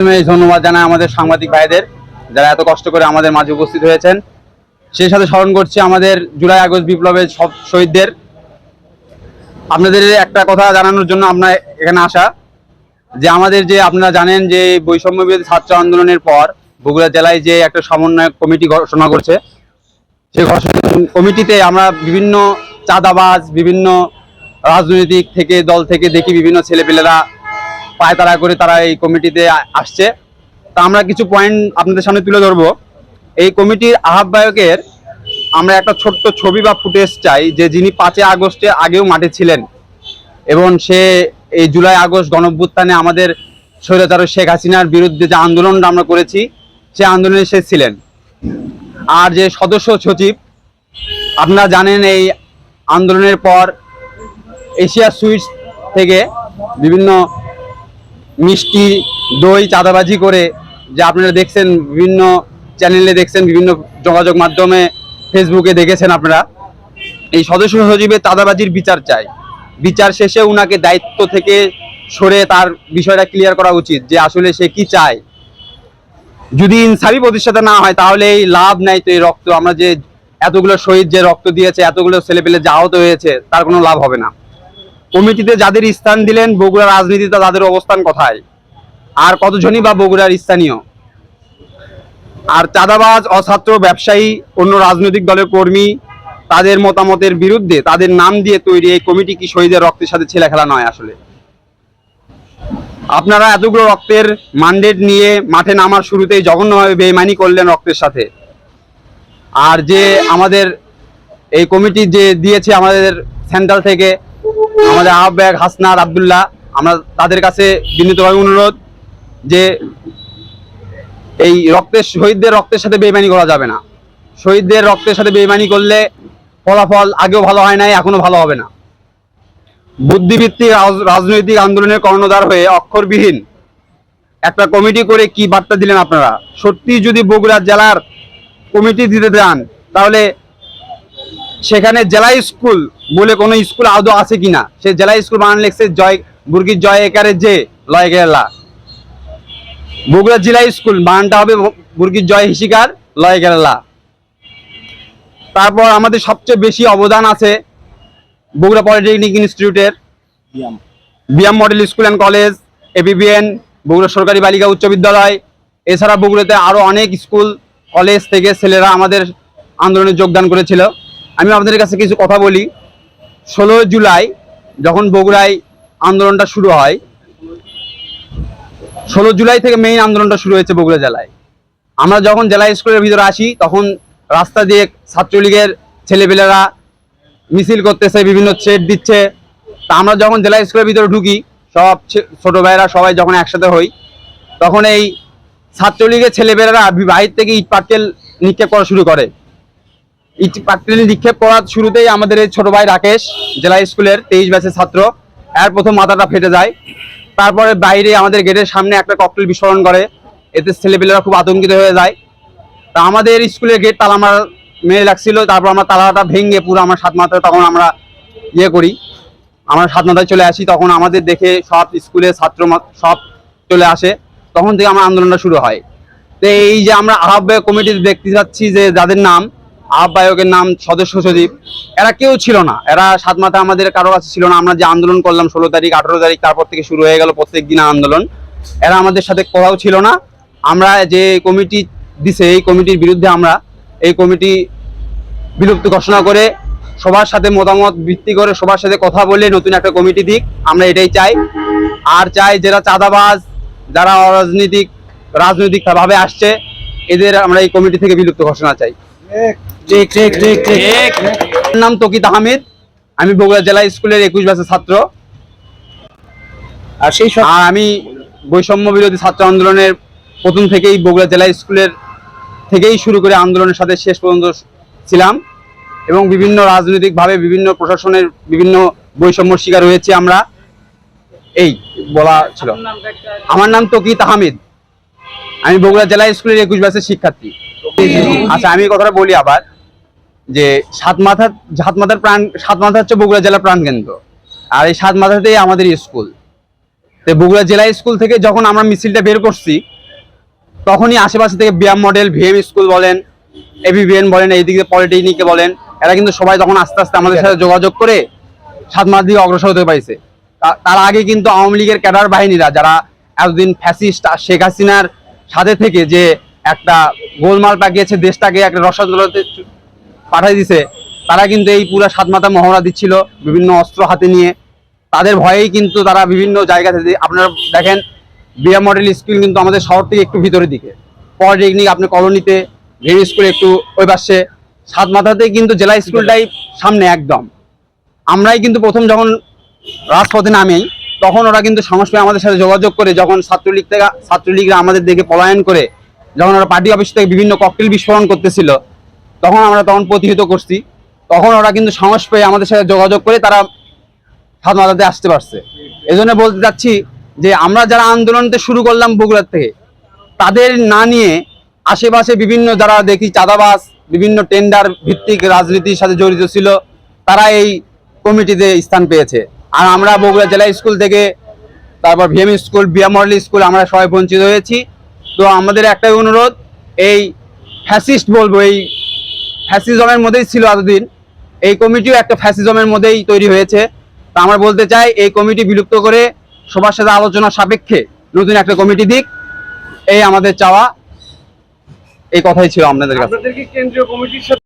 ধন্যবাদ জানাই আমাদের সাংবাদিক ভাইদের যারা এত কষ্ট করে আমাদের মাঝে উপস্থিত হয়েছেন। সেই সাথে স্মরণ করছি আমাদের জুলাই আগস্ট বিপ্লবের সব শহীদদের। আপনাদের একটা কথা জানানোর জন্য আপনার এখানে আসা। যে আমাদের যে আপনারা জানেন যে বৈষম্য বিরোধী ছাত্র আন্দোলনের পর বগুড়া জেলায় যে একটা সমন্বয় কমিটি ঘোষণা করছে, সেই কমিটিতে আমরা বিভিন্ন চাঁদাবাজ, বিভিন্ন রাজনৈতিক থেকে, দল থেকে দেখি বিভিন্ন ছেলেপেলেরা পায়তারা করে তারা এই কমিটিতে আসছে। তা আমরা কিছু পয়েন্ট আপনাদের সামনে তুলে ধরবো। এই কমিটির আহ্বায়কের আমরা একটা ছোট্ট ছবি বা ফুটেজ চাই, যে যিনি পাঁচই আগস্টে আগেও মাঠে ছিলেন এবং সে এই জুলাই আগস্ট গণভ্যুত্থানে আমাদের স্বৈরাচার শেখ হাসিনার বিরুদ্ধে যে আন্দোলনটা আমরা করেছি, সে আন্দোলনে সে ছিলেন। আর যে সদস্য সচিব, আপনারা জানেন এই আন্দোলনের পর এশিয়া সুইটস থেকে বিভিন্ন মিষ্টি দই চাঁদাবাজি করে যে আপনারা দেখছেন বিভিন্ন চ্যানেলে দেখছেন, বিভিন্ন যোগাযোগ মাধ্যমে, ফেসবুকে দেখেছেন আপনারা, এই সদস্য সচিবের চাঁদাবাজির বিচার চাই বিচার শেষে উনাকে দায়িত্ব থেকে সরে তার বিষয়টা ক্লিয়ার করা উচিত যে আসলে সে কি চায়। যদি ইনসাফি প্রতিষ্ঠাতা না হয়, তাহলে এই লাভ নাই তো এই রক্ত। আমরা যে এতগুলো শহীদ যে রক্ত দিয়েছে, এতগুলো ছেলেপেলে যে আহত হয়েছে, তার কোনো লাভ হবে না। কমিটিতে যাদের স্থান দিলেন, বগুড়া রাজনীতিতে তাদের অবস্থান কোথায়? আর কতজনই বা বগুড়ার স্থানীয়? আর চাঁদাবাজ, অছাত্র ব্যবসায়ী, অন্য রাজনৈতিক দলের কর্মী, তাদের মতামতের বিরুদ্ধে তাদের নাম দিয়ে তৈরি এই কমিটি কি শহীদের রক্তের সাথে ছেলে খেলা নয় আসলে? আপনারা এতগুলো রক্তের মান্ডেট নিয়ে মাঠে নামার শুরুতেই জঘন্যভাবে বেইমানি করলেন রক্তের সাথে। আর যে আমাদের এই কমিটি যে দিয়েছে আমাদের সেন্ট্রাল থেকে আমাদের আহ্বায়ক হাসনার আবদুল্লাহ, আমরা তাদের কাছে বিনীতভাবে অনুরোধ যে এই রক্তের শহীদদের রক্তের সাথে বেইমানি করা যাবে না। শহীদদের রক্তের সাথে বেইমানি করলে ফলাফল আগেও ভালো হয় নাই এখনও ভালো হবে না। বুদ্ধিভিত্তিক রাজনৈতিক আন্দোলনের কর্ণধার হয়ে অক্ষরবিহীন একটা কমিটি করে কি বার্তা দিলেন আপনারা? সত্যি যদি বগুড়া জেলার কমিটি দিতে যান তাহলে সেখানে জেলা স্কুল বলে কোনো স্কুল আদৌ আছে কিনা? সে জেলা স্কুল বানান লেখছে জয় বুর্গির জয় একারে যে লয় গেলা। বগুড়া জেলা স্কুল বানানটা হবে বুর্গির জয় হিসিকার লয় গেলা। তারপর আমাদের সবচেয়ে বেশি অবদান আছে বগুড়া পলিটেকনিক ইনস্টিটিউটের। BM model school and college ABBN Bogura সরকারি বালিকা উচ্চ বিদ্যালয় এছাড়া বগুড়াতে আরও অনেক স্কুল কলেজ থেকে ছেলেরা আমাদের আন্দোলনে যোগদান করেছিল। আমি আপনাদের কাছে কিছু কথা বলি। ষোলো জুলাই যখন বগুড়ায় আন্দোলনটা শুরু হয়, ষোলো জুলাই থেকে মেইন আন্দোলনটা শুরু হয়েছে বগুড়া জেলায়। আমরা যখন জেলা স্কুলের ভিতরে আসি, তখন রাস্তা দিয়ে ছাত্রলীগের ছেলেপেলেরা মিছিল করতেছে, বিভিন্ন থ্রেড দিচ্ছে। তা আমরা যখন জেলা স্কুলের ভিতরে ঢুকি, সব ছোট ভাইয়েরা সবাই যখন একসাথে হই, তখন এই ছাত্রলীগের ছেলেপেলেরা বাহির থেকে ইট পাটকেল নিক্ষেপ করা শুরু করে। ইট পাটকেল নিক্ষেপ করার শুরুতেই আমাদের এই ছোট ভাই রাকেশ, জেলা স্কুলের তেইশ ব্যাচের ছাত্র। এর প্রথম মাথাটা ফেটে যায়। তারপরে বাইরে আমাদের গেটের সামনে একটা ককটেল বিস্ফোরণ করে। এতে ছেলেপেলেরা খুব আতঙ্কিত হয়ে যায়। তা আমাদের স্কুলের গেট তালা আমার মেরে লাগছিল। তারপর আমরা তালাটা ভেঙে পুরো আমার সাত মাথায় তখন আমরা ইয়ে করি। আমরা সাত মাথায় চলে আসি। তখন আমাদের দেখে সব স্কুলে ছাত্র সব চলে আসে। তখন থেকে আমার আন্দোলনটা শুরু হয়। তো এই যে আমরা আহ্বায়ক কমিটিতে দেখতে যাচ্ছি যে যাদের নাম আহ্বায়কের নাম সদস্য সচিব। এরা কেউ ছিল না। এরা সাত মাথা আমাদের কারও কাছে ছিল না। আমরা যে আন্দোলন করলাম ষোলো তারিখ, আঠারো তারিখ তারপর থেকে শুরু হয়ে গেল প্রত্যেক দিন আন্দোলন। এরা আমাদের সাথে কোথাও ছিল না। আমরা যে কমিটি দিছে, এই কমিটির বিরুদ্ধে আমরা এই কমিটি বিলুপ্ত ঘোষণা করে সবার সাথে মতামত ভিত্তি করে সবার সাথে কথা বলে নতুন একটা কমিটি দিক। আমরা এটাই চাই। আর চাই যারা চাঁদাবাজ, যারা অরাজনৈতিক রাজনৈতিক ভাবে আসছে, এদের আমরা এই কমিটি থেকে বিলুপ্ত ঘোষণা চাই। নাম তকিত আহমেদ আমি বগুড়া জেলা স্কুলের একুশ ব্যাচের ছাত্র। আর সেই আর আমি বৈষম্য বিরোধী ছাত্র আন্দোলনের প্রথম থেকেই বগুড়া জেলা স্কুলের থেকেই শুরু করে আন্দোলনের সাথে শেষ পর্যন্ত ছিলাম। এবং বিভিন্ন রাজনৈতিকভাবে বিভিন্ন প্রশাসনের বিভিন্ন বৈষম্যর শিকার হয়েছি আমরা। এই বলা ছিল। আমার নাম তকিত আহমেদ আমি বগুড়া জেলা স্কুলের একুশ ব্যাচের শিক্ষার্থী। আচ্ছা আমি কথাটা বলি আবার যে সাত মাথা সাত মাথার প্রাণ সাত মাথা হচ্ছে বগুড়া জেলার প্রাণকেন্দ্র। আর এই সাত মাথাতেই আমাদের স্কুল। তো বগুড়া জেলা স্কুল থেকে যখন আমরা মিছিলটা বের করছি, তখনই আশেপাশে থেকে বিয়াম মডেল, ভিএম স্কুল বলেন, এবিবিএন বলেন, এইদিকে পলিটেকনিকে বলেন, এরা কিন্তু সবাই তখন আস্তে আস্তে আমাদের সাথে যোগাযোগ করে সাত মাস দিকে অগ্রসর হতে পারছে। তার আগে কিন্তু আওয়ামী লীগের ক্যাডার বাহিনীরা, যারা এতদিন ফ্যাসিস্ট শেখ হাসিনার সাথে থেকে যে একটা গোলমাল পাকিয়েছে, দেশটাকে একটা রসাতলতে পাঠিয়ে দিছে। তারা কিন্তু এই পুরো সাত মাথা মহড়া দিচ্ছিল বিভিন্ন অস্ত্র হাতে নিয়ে। তাদের ভয়েই কিন্তু তারা বিভিন্ন জায়গা থেকে আপনারা দেখেন বিয়া মডেল স্কুল কিন্তু আমাদের শহর থেকে একটু ভিতরের দিকে। পলিটেকনিক, আপনি কলোনিতে ভেরি স্কুল একটু ওই পাশে। সাত মাথাতে কিন্তু জেলা স্কুলটাই সামনে একদম। আমরাই কিন্তু প্রথম যখন রাজপথে নামি তখন ওরা কিন্তু সাহস আমাদের সাথে যোগাযোগ করে, যখন ছাত্রলীগ থেকে ছাত্রলীগরা আমাদের দিকে পলায়ন করে যখন ওরা পার্টি অফিস থেকে বিভিন্ন ককটেল বিস্ফোরণ করতেছিল, তখন আমরা তখন প্রতিহিত করছি। তখন ওরা কিন্তু সাহস পেয়ে আমাদের সাথে যোগাযোগ করে তারা মাথাতে আসতে পারছে। এই জন্য বলতে চাচ্ছি যে আমরা যারা আন্দোলনতে শুরু করলাম বগুড়ার থেকে, তাদের না নিয়ে আশেপাশে বিভিন্ন যারা দেখি চাঁদাবাস বিভিন্ন টেন্ডার ভিত্তিক রাজনীতির সাথে জড়িত ছিল, তারা এই কমিটিতে স্থান পেয়েছে। আর আমরা বগুড়া জেলা স্কুল থেকে, তারপর ভিএম স্কুল বিয়া মডেল স্কুল, আমরা সবাই বঞ্চিত হয়েছি। তো আমাদের একটাই অনুরোধ, এই ফ্যাসিস্ট বলব, এই ফ্যাসিজমের মধ্যেই ছিল এতদিন, এই কমিটিও একটা ফ্যাসিজমের মধ্যেই তৈরি হয়েছে। তা আমরা বলতে চাই, এই কমিটি বিলুপ্ত করে সবার সাথে আলোচনা সাপেক্ষে নতুন একটা কমিটি দিক, এই আমাদের চাওয়া। এই কথাই ছিল আপনাদের কাছে